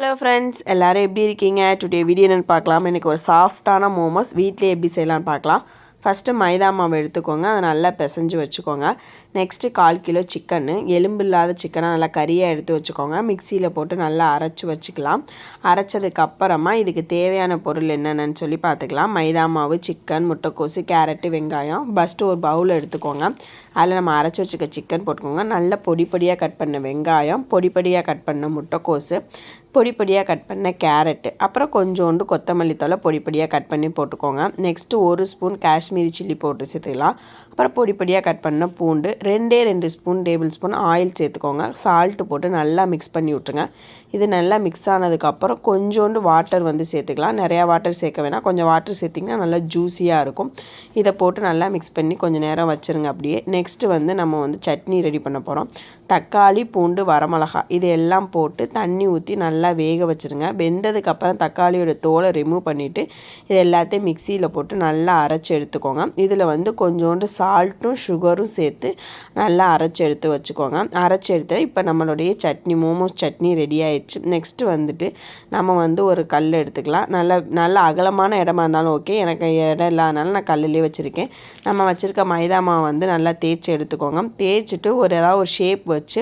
Hello friends எல்லோரும் எப்படி இருக்கீங்க? டுடே வீடியோ என்னென்னு பார்க்கலாம். எனக்கு ஒரு சாஃப்டான மோமோஸ் வீட்டிலே எப்படி செய்யலான்னு பார்க்கலாம். ஃபஸ்ட்டு மைதா மாவு எடுத்துக்கோங்க. அதை நல்லா பிசைஞ்சு வச்சுக்கோங்க. நெக்ஸ்ட்டு கால் கிலோ சிக்கனு எலும்பு இல்லாத சிக்கனை நல்லா கறியாக எடுத்து வச்சுக்கோங்க. மிக்சியில் போட்டு நல்லா அரைச்சி வச்சுக்கலாம். அரைச்சதுக்கப்புறமா இதுக்கு தேவையான பொருள் என்னென்னு சொல்லி பார்த்துக்கலாம். மைதா மாவு சிக்கன் முட்டைக்கோசு கேரட்டு வெங்காயம். ஃபஸ்ட்டு ஒரு பவுல் எடுத்துக்கோங்க. அதில் நம்ம அரைச்சி வச்சுக்க சிக்கன் போட்டுக்கோங்க. நல்ல பொடி பொடியாக கட் பண்ண வெங்காயம் பொடி பொடியாக கட் பண்ண முட்டைக்கோசு பொடி பொடியாக கட் பண்ண கேரட்டு. அப்புறம் கொஞ்சோண்டு கொத்தமல்லி தலை பொடி பொடியாக கட் பண்ணி போட்டுக்கோங்க. நெக்ஸ்ட்டு ஒரு ஸ்பூன் காஷ்மீர் சில்லி போட்டு சேர்த்துக்கலாம். அப்புறம் பொடி பொடியாக கட் பண்ண பூண்டு ரெண்டே ரெண்டு ஸ்பூன் டேபிள் ஸ்பூன் ஆயில் சேர்த்துக்கோங்க. சால்ட்டு போட்டு நல்லா மிக்ஸ் பண்ணி விட்ருங்க இது நல்லா மிக்ஸ் ஆனதுக்கப்புறம் கொஞ்சோண்டு வாட்டர் வந்து சேர்த்துக்கலாம். நிறையா வாட்டர் சேர்க்க வேணாம். கொஞ்சம் வாட்டர் சேர்த்திங்கன்னா நல்லா ஜூஸியாக இருக்கும். இதை போட்டு நல்லா மிக்ஸ் பண்ணி கொஞ்சம் நேரம் வச்சுருங்க அப்படியே. நெக்ஸ்ட்டு வந்து நம்ம வந்து சட்னி ரெடி பண்ண போகிறோம் தக்காளி பூண்டு வரமிளகா இது எல்லாம் போட்டு தண்ணி ஊற்றி நல்லா வேக வச்சுருங்க. வெந்ததுக்கப்புறம் தக்காளியோட தோலை ரிமூவ் பண்ணிவிட்டு இது எல்லாத்தையும் மிக்சியில் போட்டு நல்லா அரைச்சி எடுத்துக்கோங்க. இதில் வந்து கொஞ்சோண்டு சால்ட்டும் சுகரும் சேர்த்து நல்லா அரைச்சி எடுத்து வச்சுக்கோங்க. அரைச்சி எடுத்து இப்போ நம்மளுடைய சட்னி மோமோஸ் சட்னி ரெடி ஆயிடுச்சு. நெக்ஸ்ட்டு வந்துட்டு நம்ம வந்து ஒரு கல் எடுத்துக்கலாம். நல்ல நல்ல அகலமான இடமா இருந்தாலும் ஓகே எனக்கு இடம் இல்லாதனால நான் கல்லுலேயே வச்சுருக்கேன். நம்ம வச்சுருக்க மைதா மாவை வந்து நல்லா தேய்ச்சி எடுத்துக்கோங்க. தேய்ச்சிட்டு ஒரு ஏதாவது ஒரு ஷேப் வச்சு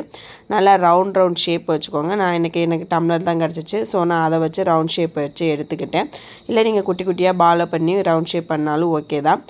நல்லா ரவுண்ட் ரவுண்ட் ஷேப் வச்சுக்கோங்க. நான் எனக்கு எனக்கு டம்ளர் தான் கிடச்சிச்சு. ஸோ நான் அதை வச்சு ரவுண்ட் ஷேப் வச்சு எடுத்துக்கிட்டேன். இல்லை நீங்கள் குட்டி குட்டியாக பாலோ பண்ணி ரவுண்ட் ஷேப் பண்ணாலும் ஓகே தான்.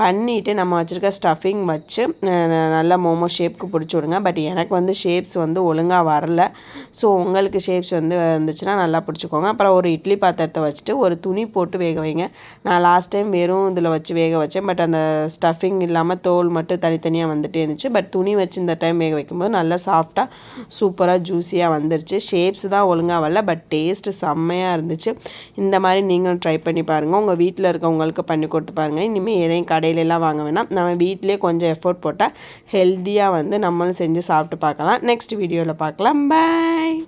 பண்ணிவிட்டு நம்ம வச்சுருக்க ஸ்டஃபிங் வச்சு நல்லா மோமோ ஷேப்க்கு பிடிச்சி விடுங்க. பட் எனக்கு வந்து ஷேப்ஸ் வந்து ஒழுங்காக வரல. ஸோ உங்களுக்கு ஷேப்ஸ் வந்து வந்துச்சுன்னா நல்லா பிடிச்சிக்கோங்க. அப்புறம் ஒரு இட்லி பாத்திரத்தை வச்சுட்டு ஒரு துணி போட்டு வேக வைங்க. நான் லாஸ்ட் டைம் வெறும் இதில் வச்சு வேக வச்சேன். பட் அந்த ஸ்டஃபிங் இல்லாமல் தோல் மட்டும் தனித்தனியாக வந்துட்டே இருந்துச்சு. பட் துணி வச்சு இந்த டைம் வேக வைக்கும்போது நல்லா சாஃப்டாக சூப்பராக ஜூஸியாக வந்துருச்சு. ஷேப்ஸ் தான் ஒழுங்காக வரல. பட் டேஸ்ட்டு செம்மையாக இருந்துச்சு. இந்த மாதிரி நீங்களும் ட்ரை பண்ணி பாருங்கள் உங்கள் வீட்டில் இருக்கவங்களுக்கு பண்ணி கொடுத்து பாருங்கள் இனிமேல் எதையும் கடை கடையிலலாம் வாங்க வேணாம். நம்ம வீட்டிலே கொஞ்சம் எஃபோர்ட் போட்டால் ஹெல்த்தியாக வந்து நம்மளும் செஞ்சு சாப்பிட்டு பார்க்கலாம். நெக்ஸ்ட் வீடியோவில் பார்க்கலாம். பாய்